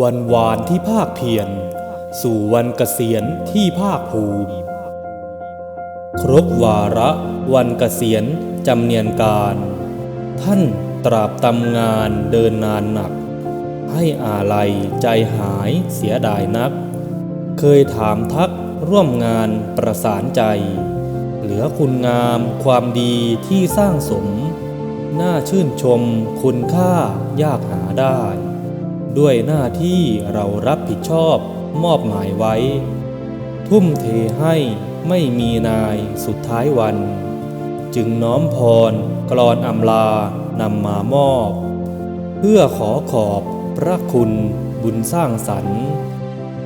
วันวานที่ภาคเพียร สู่วันเกษียณที่ภาคภูมิ ครบวาระวันเกษียณจำเนียนการ ท่านตราบตำงานเดินนานหนัก ให้อาลัยใจหายเสียดายนัก เคยถามทักร่วมงานประสานใจ เหลือคุณงามความดีที่สร้างสม น่าชื่นชมคุณค่ายากหาได้ ด้วยหน้าที่เรารับผิดชอบมอบหมายไว้ ทุ่มเทให้ไม่มีนายสุดท้ายวัน จึงน้อมพรกรอนอำลานำมามอบ เพื่อขอขอบพระคุณบุญสร้างสรรค์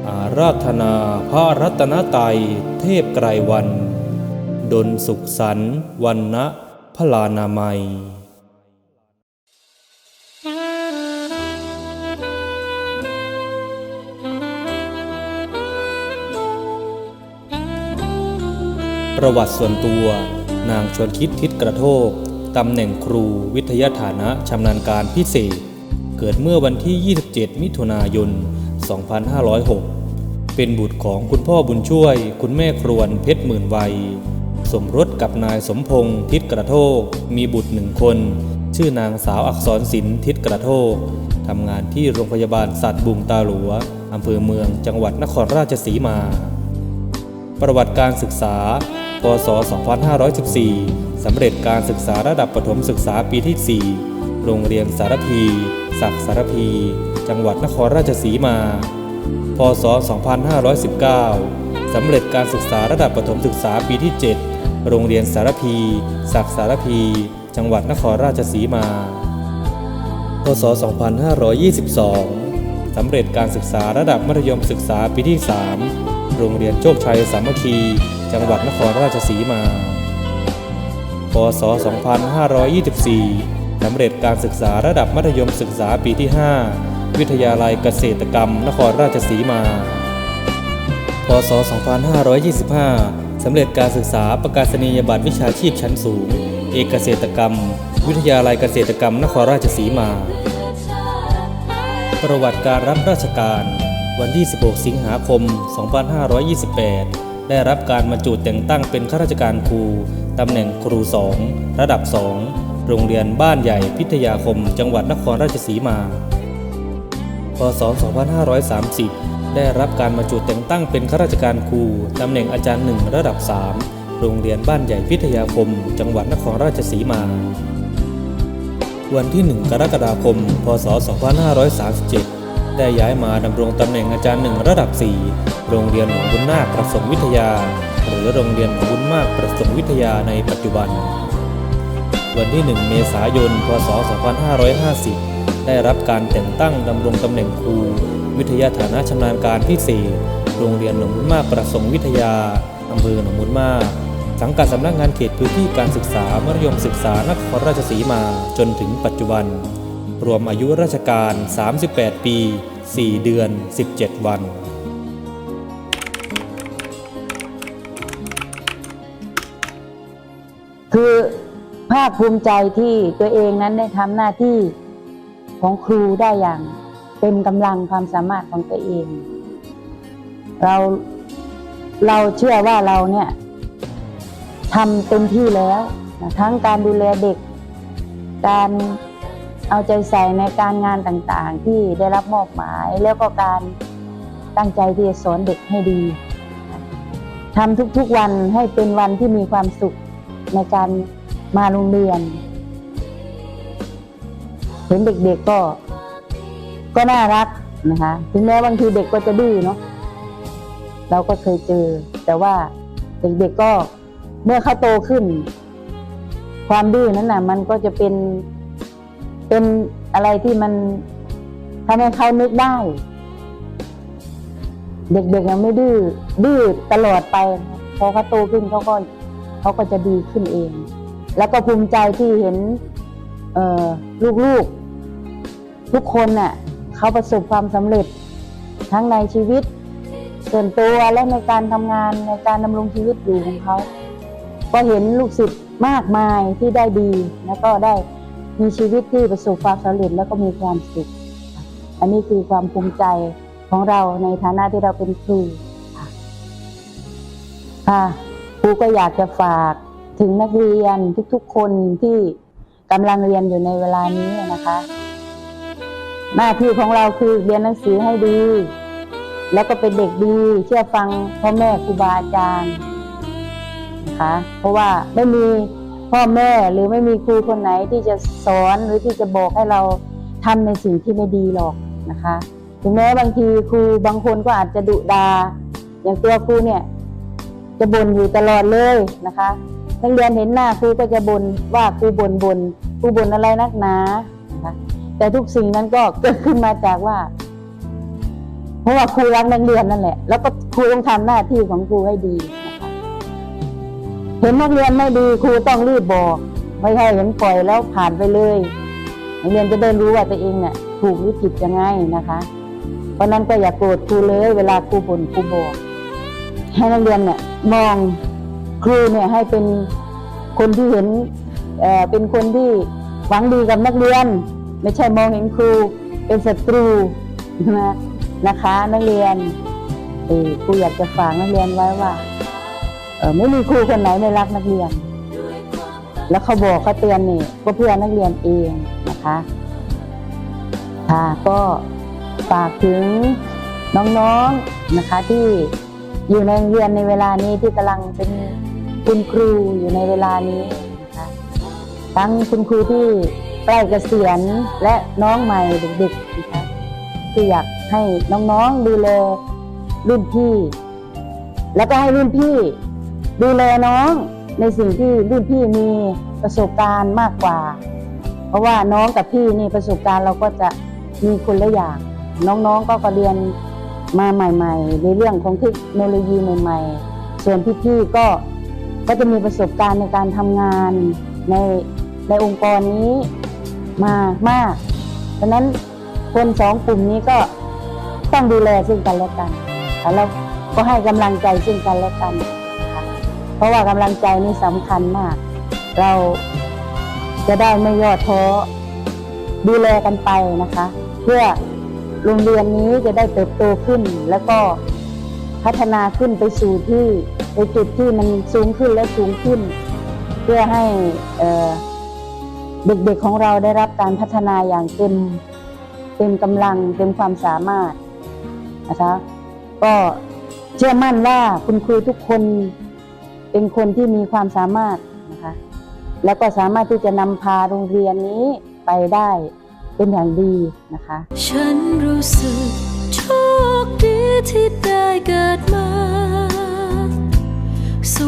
อาราธนาพระรัตนตรัยเทพไกรวันดลสุขสันวันนะพลานามัย ประวัติส่วนตัว นางชวนคิดทิศกระโทกตำแหน่งครูวิทยาฐานะชำนาญการพิเศษ เกิดเมื่อวันที่ 27 มิถุนายน 2506 เป็นบุตรของคุณพ่อบุญช่วย คุณแม่ครวนเพชรหมื่นวัย สมรสกับนายสมพงษ์ทิศกระโทกมีบุตรหนึ่งคน ชื่อนางสาวอักษรศิลป์ทิศกระโทกทำงานที่โรงพยาบาลสัตว์บุงตาหลัวอำเภอเมืองจังหวัดนครราชสีมา ประวัติการศึกษา พศ 2514 สำเร็จการศึกษาระดับประถมศึกษาปีที่ 4 โรงเรียนสารพี ศักสารพี จังหวัดนครราชสีมา พศ 2519 สำเร็จการศึกษาระดับประถมศึกษาปีที่ 7 โรงเรียนสารพี ศักสารพี จังหวัดนครราชสีมา พศ 2522 สำเร็จการศึกษาระดับมัธยมศึกษาปีที่ 3 โรงเรียนโชคชัยสามัคคี จังหวัดนครราชสีมา พศ 2524 สำเร็จการศึกษาระดับมัธยมศึกษาปีที่ 5 วิทยาลัยเกษตรกรรม นครราชสีมา พศ 2525 สำเร็จการศึกษาประกาศนียบัตรวิชาชีพชั้นสูง เอกเกษตรกรรม วิทยาลัยเกษตรกรรม นครราชสีมา ประวัติการรับราชการวันที่ 16 สิงหาคม 2528 ได้รับการบรรจุแต่งตั้งเป็นข้าราชการครูตำแหน่งครู2ระดับ2โรงเรียนบ้านใหญ่พิทยาคม จังหวัดนครราชสีมาพศ 2530 ได้รับการบรรจุแต่งตั้งเป็นข้าราชการครูตำแหน่งอาจารย์หนึ่งระดับ 3 โรงเรียนบ้านใหญ่พิทยาคม จังหวัดนครราชสีมา วันที่ 1 กรกฎาคม พศ 2537 ได้ย้ายมาดำรงตำแหน่งอาจารย์หนึ่งระดับ 4 โรงเรียนหนองบุญนาคประสงค์วิทยา หรือโรงเรียนหนองบุญมากประสงค์วิทยาในปัจจุบัน วันที่ 1 เมษายน พศ 2550 ได้รับการแต่งตั้งดำรงตำแหน่งครู วิทยาฐานะชำนาญการพิเศษโรงเรียนหนองบุญมากประสงค์วิทยาอำเภอหนองบุญมากสังกัดสำนักงานเขตพื้นที่การศึกษามัธยมศึกษานครราชสีมาจนถึงปัจจุบัน รวมอายุราชการ 38 ปี 4 เดือน 17 วันาคภูมิใจที่ตัวเองนั้นได้ทำหน้าที่ของครูได้อย่างเต็มกำลังความสามารถของตัวเอง เราเราเชื่อว่าเราเนี่ยทำเต็มที่แล้วนะทั้งการดูแลเด็ก การเอาใจใส่ในการงานต่างๆ ที่ได้รับมอบหมาย แล้วก็การตั้งใจที่จะสอนเด็กให้ดีทำทุกๆวันให้เป็นวันที่มีความสุขในการ มาโรงเรียน เห็นเด็กๆก็ ก็น่ารักนะคะ ถึงแม้บางทีเด็กก็จะดื้อเนาะเราก็เคยเจอ แต่ว่าเด็กๆก็เมื่อเขาโตขึ้น ความดื้อนั้นน่ะ มันก็จะเป็นเป็นอะไรที่มันทำให้เขานึกได้ เด็กๆยังไม่ดื้อดื้อตลอดไปพอเขาโตขึ้นเขาก็เขาก็จะดีขึ้นเอง แล้วก็ภูมิใจที่เห็นลูกๆ ทุกคนน่ะเขาประสบความสำเร็จทั้งในชีวิต ส่วนตัวและในการทำงานในการดำรงชีวิตอยู่ของเขาก็เห็นลูกศิษย์มากมายที่ได้ดี แล้วก็ได้มีชีวิตที่ประสบความสำเร็จแล้วก็มีความสุข อันนี้คือความภูมิใจของเราในฐานะที่เราเป็นครูค่ะครูก็อยากจะฝาก ถึงนักเรียนทุกๆคนที่กำลังเรียนอยู่ในเวลานี้นะคะ หน้าที่ของเราคือเรียนหนังสือให้ดี แล้วก็เป็นเด็กดีเชื่อฟังพ่อแม่ครูบาอาจารย์นะคะเพราะว่าไม่มีพ่อแม่หรือไม่มีครูคนไหนที่จะสอนหรือที่จะบอกให้เราทำในสิ่งที่ไม่ดีหรอกนะคะถึงแม้บางทีครูบางคนก็อาจจะดุดาอย่างตัวครูเนี่ยจะบ่นอยู่ตลอดเลยนะคะ นักเรียนเห็นหน้าครูก็จะบ่นว่าครูบ่นบ่นครูบ่นอะไรนักหนาแต่ทุกสิ่งนั้นก็เกิดขึ้นมาจากว่า เพราะว่าครูรักนักเรียนนั่นแหละ แล้วก็ครูต้องทำหน้าที่ของครูให้ดีนะคะเห็นนักเรียนไม่ดีครูต้องรีบบอก ไม่ใช่เห็นปล่อยแล้วผ่านไปเลยนักเรียนจะได้รู้ว่าตัวเองเนี่ยถูกหรือผิดยังไงนะคะ เพราะนั้นก็อย่าโกรธครูเลย เวลาครูบ่นครูบอกให้นักเรียนเนี่ยมอง ครูเนี่ยให้เป็นคนที่เห็นเเป็นคนที่หวังดีกับนักเรียน ไม่ใช่มองเห็นครูเป็นศัตรูนะนะคะนักเรียนเออครูอยากจะฝากนักเรียนไว้ว่าเออไม่มีครูคนไหนไม่รักนักเรียน แล้วเขาบอกเขาเตือนนี่ก็เพื่อนักเรียนเองนะคะค่ะก็ฝากถึงน้องๆนะคะที่อยู่ในโรงเรียนในเวลานี้ที่กำลังเป็น คุณครูอยู่ในเวลานี้นะคะทั้งคุณครูที่ใกล้เกษียณและน้องใหม่เด็กๆนะคะที่อยากให้น้องๆดูแลรุ่นพี่ แล้วก็ให้รุ่นพี่ ดูแลน้องในสิ่งที่รุ่นพี่มีประสบการณ์มากกว่า เพราะว่าน้องกับพี่นี่ประสบการณ์เราก็จะมีคนละอย่าง น้องๆก็ก็เรียนมาใหม่ ๆ ในเรื่องของเทคโนโลยีใหม่ ๆ ส่วนพี่ๆก็ ก็จะมีประสบการณ์ในการทำงานในในองค์กรนี้มามากดังนั้นคนสองกลุ่มนี้ก็ต้องดูแลซึ่งกันและกันแล้วก็ให้กำลังใจซึ่งกันและกัน เพราะว่ากำลังใจนี่สำคัญมาก เราจะได้ไม่ย่อท้อดูแลกันไปนะคะ เพื่อโรงเรียนนี้จะได้เติบโตขึ้น แล้วก็พัฒนาขึ้นไปสู่ที่ ในจุดที่มันสูงขึ้นและสูงขึ้น เพื่อให้เด็กๆของเราได้รับการพัฒนาอย่างเต็มเต็มกำลังเต็มความสามารถนะคะก็เชื่อมั่นว่าคุณครูทุกคนเป็นคนที่มีความสามารถนะคะแล้วก็สามารถที่จะนำพาโรงเรียนนี้ไปได้เป็นอย่างดีนะคะ ฉันรู้สึกโชคดีที่ได้เกิดมา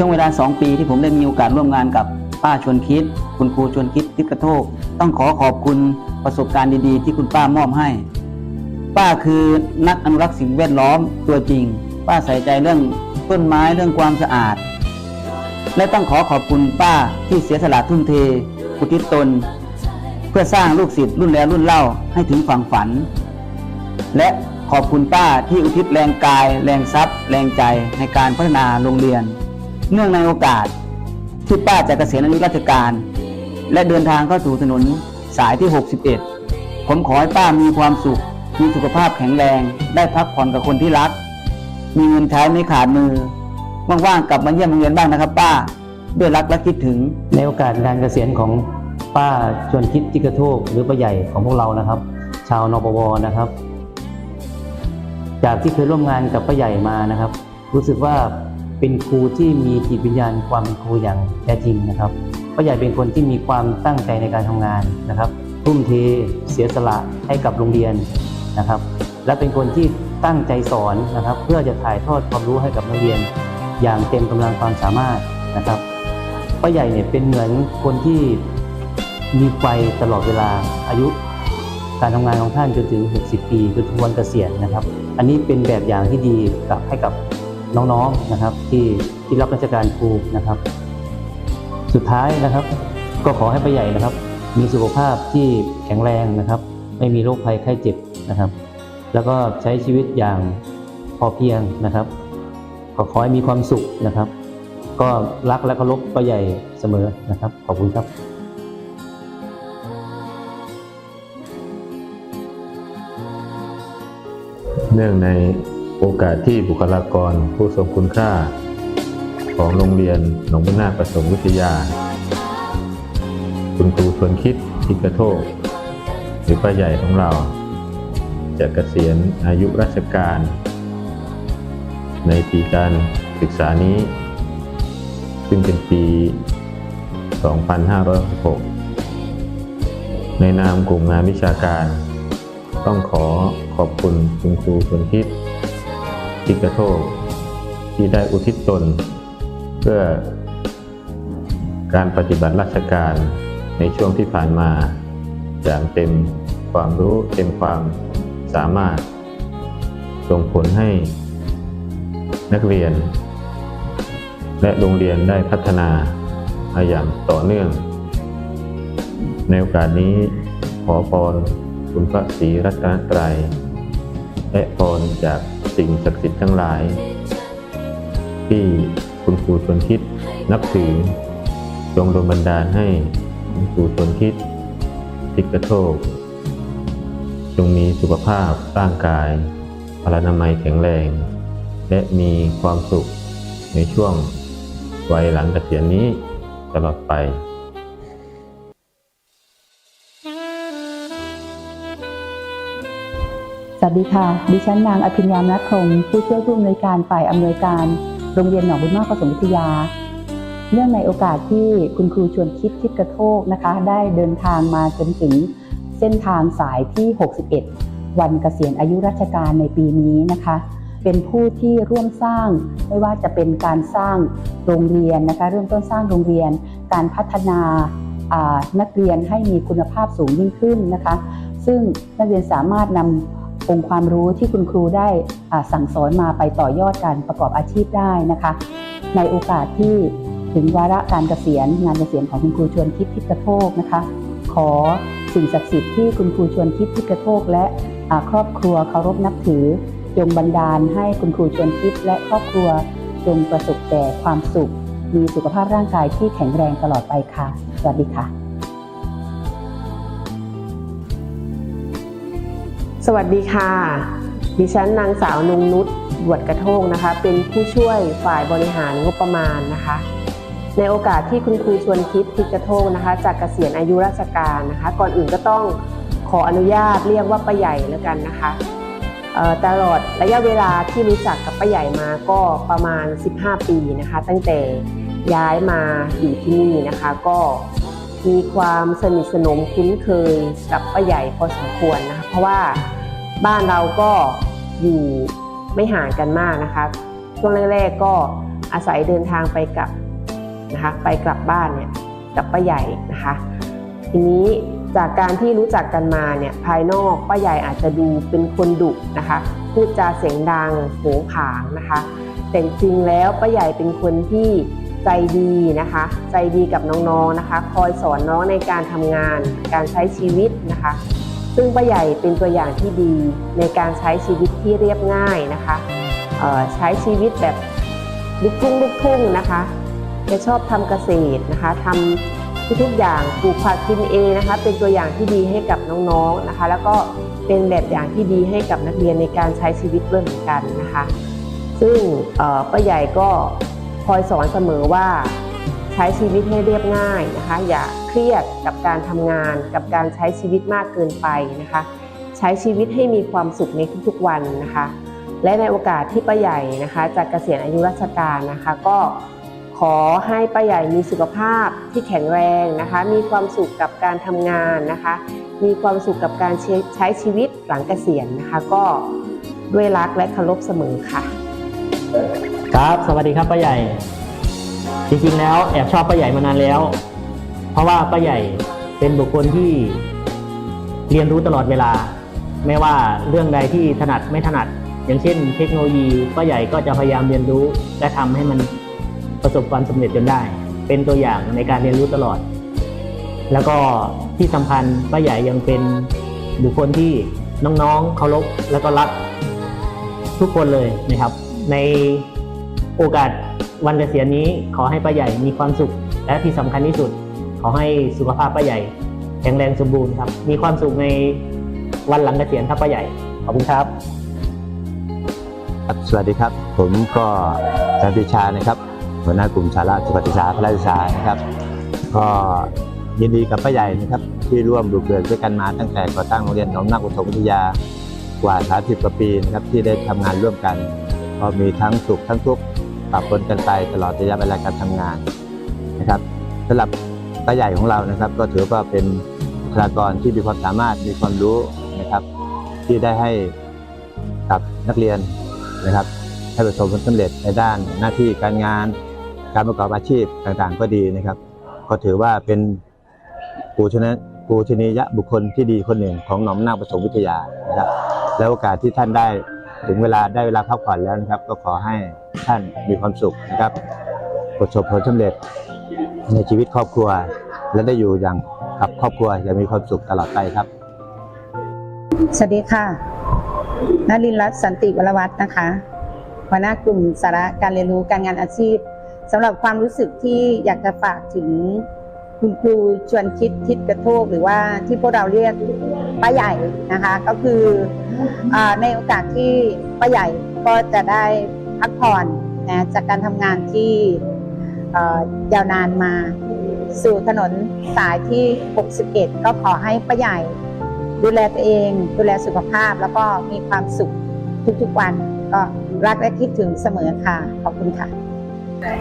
ช่วงเวลา 2 ปีที่ผมได้มีโอกาสร่วมงานกับป้าชวนคิด คุณครูชวนคิดทิศกระโทก ต้องขอขอบคุณประสบการณ์ดีๆ ที่คุณป้ามอบให้ ป้าคือนักอนุรักษ์สิ่งแวดล้อมตัวจริง ป้าใส่ใจเรื่องต้นไม้เรื่องความสะอาด และต้องขอขอบคุณป้าที่เสียสละทุ่มเทอุทิศตน เพื่อสร้างลูกศิษย์รุ่นแล้วรุ่นเล่าให้ถึงฝั่งฝัน และขอบคุณป้าที่อุทิศแรงกาย แรงทรัพย์ แรงใจในการพัฒนาโรงเรียน เนื่องในโอกาสที่ป้าจะเกษียณอายุราชการ และเดินทางเข้าสู่ถนนสายที่ 61 ผมขอให้ป้ามีความสุข มีสุขภาพแข็งแรง ได้พักผ่อนกับคนที่รัก มีเงินใช้ไม่ขาดมือ ว่างๆกลับมาเยี่ยมโรงเรียนบ้างนะครับ ป้า ด้วยรักและคิดถึง ในโอกาสการเกษียณของป้าชวนคิดจิกกระโทกหรือป้าใหญ่ของพวกเรานะครับ ชาวนปวนะครับ จากที่เคยร่วมงานกับป้าใหญ่มานะครับ รู้สึกว่า เป็นครูที่มีจิตวิญญาณความเป็นครูอย่างแท้จริงนะครับป้าใหญ่เป็นคนที่มีความตั้งใจในการทำงานนะครับทุ่มเทเสียสละให้กับโรงเรียนนะครับ และเป็นคนที่ตั้งใจสอนนะครับ เพื่อจะถ่ายทอดความรู้ให้กับนักเรียน อย่างเต็มกำลังความสามารถนะครับป้าใหญ่เนี่ยเป็นเหมือนคนที่มีไฟตลอดเวลาอายุ การทำงานของท่านจนถึง 60 ปีจนถึงวันเกษียณนะครับ อันนี้เป็นแบบอย่างที่ดีกับให้กับ น้องๆนะครับที่ที่รับราชการครูนะครับ สุดท้ายนะครับ ก็ขอให้ป้าใหญ่นะครับ มีสุขภาพที่แข็งแรงนะครับ ไม่มีโรคภัยไข้เจ็บนะครับ แล้วก็ใช้ชีวิตอย่างพอเพียงนะครับก็ขอให้มีความสุขนะครับ ก็รักและเคารพป้าใหญ่เสมอนะครับ ขอบคุณครับเนื่องใน โอกาสที่บุคลากรผู้ทรงคุณค่า ของโรงเรียนหนองบุญนาประสงค์วิทยา คุณครูชวนคิดทิกระโทกหรือป้าใหญ่ของเราจะเกษียณอายุราชการ ในปีการศึกษานี้ ซึ่งเป็นปี 2566 ในนามกลุ่มงานวิชาการ ต้องขอขอบคุณคุณครูคนคิด ทิกระโทกที่ได้อุทิศตน เพื่อการปฏิบัติราชการในช่วงที่ผ่านมาอย่างเต็มความรู้เต็มความสามารถ ส่งผลให้นักเรียน และโรงเรียนได้พัฒนามาอย่างต่อเนื่อง ในโอกาสนี้ขอพรคุณพระศรีรัตนตรัยและพรจาก สิ่งศักดิ์สิทธิ์ทั้งหลาย ที่คุณครูชวนคิดนับถือจงดลบันดาลให้คุณครูชวนคิดทิกระโทกจงมีสุขภาพร่างกายพลานามัยแข็งแรง และมีความสุขในช่วงวัยหลังเกษียณนี้ตลอดไป วัสดีค่ะ ดิฉันนางอภิญญามนัทคงผู้ช่วยผู้อำนวยการฝ่ายอำนวยการ โรงเรียนหนองบุญมากประสงค์วิทยา เนื่องในโอกาสที่คุณครูชวนคิดคิดกระโทกนะคะ ได้เดินทางมาจนถึงเส้นทางสายที่ 61 วันเกษียณอายุราชการในปีนี้นะคะ เป็นผู้ที่ร่วมสร้าง ไม่ว่าจะเป็นการสร้างโรงเรียนนะคะ เริ่มต้นสร้างโรงเรียน การพัฒนาอ่านักเรียนให้มีคุณภาพสูงยิ่งขึ้นนะคะ ซึ่งนักเรียนสามารถนำ องค์ความรู้ที่คุณครูได้สั่งสอนมาไปต่อยอดการประกอบอาชีพได้นะคะ ในโอกาสที่ถึงวาระการเกษียณงานเกษียณของคุณครูชวนคิดทิศกระโทกนะคะ ขอสิ่งศักดิ์สิทธิ์ที่คุณครูชวนคิดทิศกระโทกและครอบครัวเคารพนับถือจงบันดาลให้คุณครูชวนคิดและครอบครัวจงประสบแต่ความสุข มีสุขภาพร่างกายที่แข็งแรงตลอดไปค่ะ สวัสดีค่ะ สวัสดีค่ะ ดิฉันนางสาวนุงนุชบวชกระโทกนะคะ เป็นผู้ช่วยฝ่ายบริหารงบประมาณนะคะ ในโอกาสที่คุณครูชวนคิดทิกระโทกนะคะ จากเกษียณอายุราชการนะคะ ก่อนอื่นก็ต้องขออนุญาตเรียกว่าป้าใหญ่แล้วกันนะคะตลอดระยะเวลาที่รู้จักกับป้าใหญ่มาก็ประมาณ 15 ปีนะคะ ตั้งแต่ย้ายมาอยู่ที่นี่นะคะ ก็มีความสนิทสนมคุ้นเคยกับป้าใหญ่พอสมควรนะคะเพราะว่า บ้านเราก็อยู่ไม่ห่างกันมากนะคะช่วงแรกๆก็อาศัยเดินทางไปกลับนะคะไปกลับบ้านเนี่ยกับป้าใหญ่นะคะทีนี้จากการที่รู้จักกันมาเนี่ยภายนอกป้าใหญ่อาจจะดูเป็นคนดุนะคะพูดจาเสียงดังโผงผางนะคะ แต่จริงแล้วป้าใหญ่เป็นคนที่ใจดีนะคะ ใจดีกับน้องๆนะคะ คอยสอนน้องในการทำงานการใช้ชีวิตนะคะ ซึ่งป้าใหญ่เป็นตัวอย่างที่ดีในการใช้ชีวิตที่เรียบง่ายนะคะใช้ชีวิตแบบลุกทุ่งลุกทุ่งนะคะแกชอบทำเกษตรนะคะทำทุกอย่างปลูกผักกินเองนะคะ เป็นตัวอย่างที่ดีให้กับน้องๆนะคะ แล้วก็เป็นแบบอย่างที่ดีให้กับนักเรียนในการใช้ชีวิตด้วยเหมือนกันนะคะ ซึ่งป้าใหญ่ก็คอยสอนเสมอว่า ช้ชีวิตให้เรียบง่ายนะคะ อย่าเครียดกับการทำงาน กับการใช้ชีวิตมากเกินไปนะคะ ใช้ชีวิตให้มีความสุขในทุกๆวันนะคะ และในโอกาสที่ป้าใหญ่นะคะจะเกษียณอายุราชการนะคะ ก็ขอให้ป้าใหญ่มีสุขภาพที่แข็งแรงนะคะ มีความสุขกับการทำงานนะคะ มีความสุขกับการใช้ใช้ชีวิตหลังเกษียณนะคะ ก็ด้วยรักและเคารพเสมอค่ะ ครับ สวัสดีครับป้าใหญ่ จริงๆแล้วแอบชอบป้าใหญ่มานานแล้ว เพราะว่าป้าใหญ่เป็นบุคคลที่เรียนรู้ตลอดเวลา ไม่ว่าเรื่องใดที่ถนัดไม่ถนัด อย่างเช่น เทคโนโลยีป้าใหญ่ก็จะพยายามเรียนรู้และทำให้มันประสบความสำเร็จจนได้ เป็นตัวอย่างในการเรียนรู้ตลอด แล้วก็ที่สำคัญป้าใหญ่ยังเป็นบุคคลที่น้องๆเคารพแล้วก็รักทุกคนเลยนะครับ ในโอกาส วันเกษียณนี้ขอให้ป้าใหญ่มีความสุข และที่สำคัญที่สุด ขอให้สุขภาพป้าใหญ่ แข็งแรงสมบูรณ์ครับมีความสุขในวันหลังเกษียณครับป้าใหญ่ขอบคุณครับ สวัสดีครับ ผมก็อาจารย์ปรีชานะครับหัวหน้ากลุ่มสาระสุขศึกษาพระราชศึกษานะครับก็ยินดีกับป้าใหญ่นะครับที่ร่วมบุกเบิกด้วยกันมาตั้งแต่ก่อตั้งโรงเรียนหนองนาคอุทมวิทยากว่า 30 กว่าปีนะครับที่ได้ทำงานร่วมกัน ก็มีทั้งสุขทั้งทุกข์ ปรับปนกันไปตลอดระยะเวลาการทำงานนะครับสำหรับป้าใหญ่ของเรานะครับ ก็ถือว่าเป็นบุคลากรที่มีความสามารถมีความรู้นะครับ ที่ได้ให้กับนักเรียนนะครับ ให้ประสบผลสำเร็จในด้านหน้าที่การงาน การประกอบอาชีพต่างๆ ก็ดีนะครับ ก็ถือว่าเป็นปูชนะปูชนียบุคคลที่ดีคนหนึ่งของหนอมนาคประสมวิทยานะครับ แล้วโอกาสที่ท่านได้ถึงเวลาได้เวลาพักผ่อนแล้วนะครับ ก็ขอให้ ท่านมีความสุขนะครับประสบผลสำเร็จในชีวิตครอบครัว และได้อยู่อย่างกับครอบครัวอย่างมีความสุขตลอดไปครับ สวัสดีค่ะนลินรัตน์สันติวรวัฒน์นะคะหัวหน้ากลุ่มสาระการเรียนรู้การงานอาชีพสำหรับความรู้สึกที่อยากจะฝากถึงคุณครูชวนคิดทิศกระโทกหรือว่าที่พวกเราเรียกป้าใหญ่นะคะ ก็คืออในโอกาสที่ป้าใหญ่ก็จะได้ พักผ่อนนะจากการทำงานที่ยาวนานมา สู่ถนนสายที่ 61 ก็ขอให้ป้าใหญ่ ดูแลตัวเอง ดูแลสุขภาพแล้วก็มีความสุขทุกๆวัน ก็รักและคิดถึงเสมอค่ะ ขอบคุณค่ะ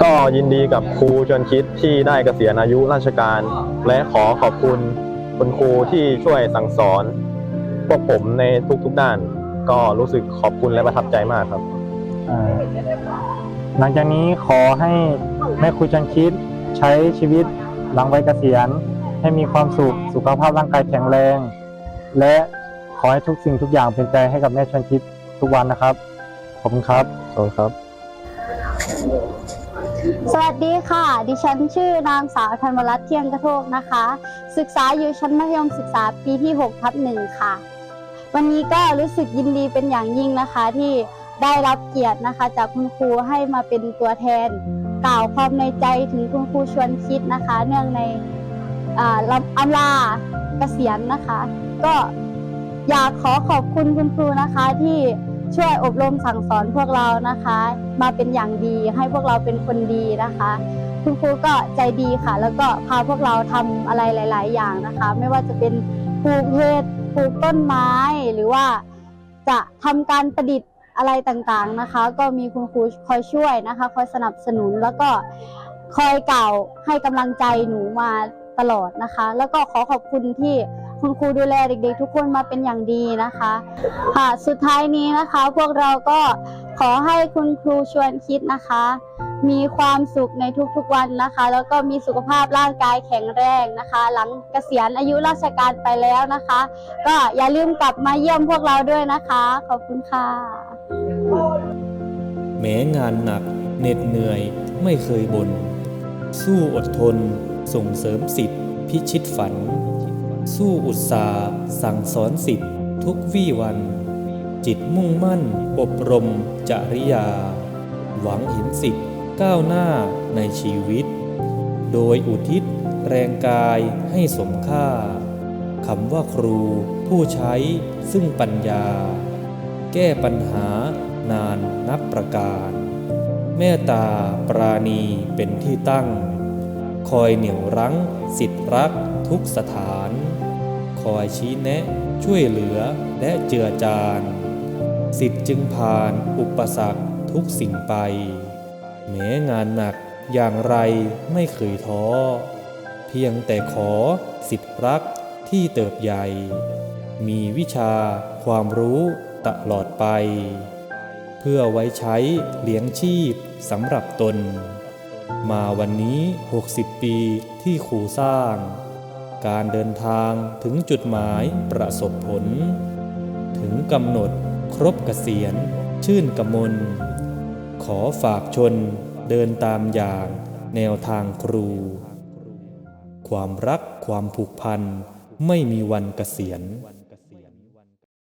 ก็ยินดีกับครูชวนคิดที่ได้เกษียณอายุราชการ และขอขอบคุณคุณครูที่ช่วยสั่งสอน พวกผมในทุกๆด้าน ก็รู้สึกขอบคุณและประทับใจมากครับ หลังจากนี้ขอให้แม่ครูจันคิดใช้ชีวิตหลังวัยเกษียณ ให้มีความสุขสุขภาพร่างกายแข็งแรง และขอให้ทุกสิ่งทุกอย่างเป็นใจให้กับแม่ชวนคิดทุกวันนะครับ ขอบคุณครับขอบคุณครับ สวัสดีค่ะ ดิฉันชื่อนางสาวธนวรัตน์เที่ยงกระโทกนะคะ ศึกษาอยู่ชั้นมัธยมศึกษาปีที่6ทับหนึ่งค่ะ วันนี้ก็รู้สึกยินดีเป็นอย่างยิ่งนะคะที่ ได้รับเกียรตินะคะ จากคุณครูให้มาเป็นตัวแทน กล่าวความในใจถึงคุณครูชวนคิดนะคะ เนื่องในอ่ารับอำลาเกษียณนะคะ ก็อยากขอขอบคุณคุณครูนะคะที่ช่วยอบรมสั่งสอนพวกเรานะคะ มาเป็นอย่างดีให้พวกเราเป็นคนดีนะคะ คุณครูก็ใจดีค่ะ แล้วก็พาพวกเราทำอะไรหลาย ๆ อย่างนะคะ ไม่ว่าจะเป็นปลูกเห็ดปลูกต้นไม้หรือว่าจะทำการประดิษฐ์ อะไรต่างๆนะคะ ก็มีคุณครูคอยช่วยนะคะ คอยสนับสนุนแล้วก็คอยกล่าวให้กำลังใจหนูมาตลอดนะคะ แล้วก็ขอขอบคุณที่คุณครูดูแลเด็กๆ ทุกคนมาเป็นอย่างดีนะคะค่ะสุดท้ายนี้นะคะ พวกเราก็ขอให้คุณครูชวนคิดนะคะ มีความสุขในทุกๆวันนะคะ แล้วก็มีสุขภาพร่างกายแข็งแรงนะคะ หลังเกษียณอายุราชการไปแล้วนะคะ ก็อย่าลืมกลับมาเยี่ยมพวกเราด้วยนะคะ ขอบคุณค่ะ แม้งานหนักเหน็ดเหนื่อยไม่เคยบน่นสู้อดทนส่งเสริมสิทธิพิชิตฝัน สู้อุตสาห์สั่งสอนสิทธิทุกวี่วัน จิตมุ่งมั่น อบรม จริยา หวังเห็นสิทธิก้าวหน้าในชีวิต โดยอุทิศแรงกายให้สมค่าคำว่าครูผู้ใช้ซึ่งปัญญา แก้ปัญหา นานนับประการ เมตตาปราณีเป็นที่ตั้ง คอยเหนี่ยวรั้ง สิทธิรักทุกสถาน คอยชี้แนะ ช่วยเหลือและเจือจานสิทธิ์จึงผ่านอุปสรรคทุกสิ่งไป แม้งานหนักอย่างไรไม่เคยท้อ เพียงแต่ขอสิทธิรักที่เติบใหญ่ มีวิชาความรู้ตลอดไป พื่อไว้ใช้เลี้ยงชีพสำหรับตน มาวันนี้ 60 ปีที่ครูสร้าง การเดินทางถึงจุดหมายประสบผล ถึงกำหนดครบเกษียณ ชื่นกมล ขอฝากชนเดินตามอย่างแนวทางครู ความรักความผูกพันไม่มีวันเกษียณ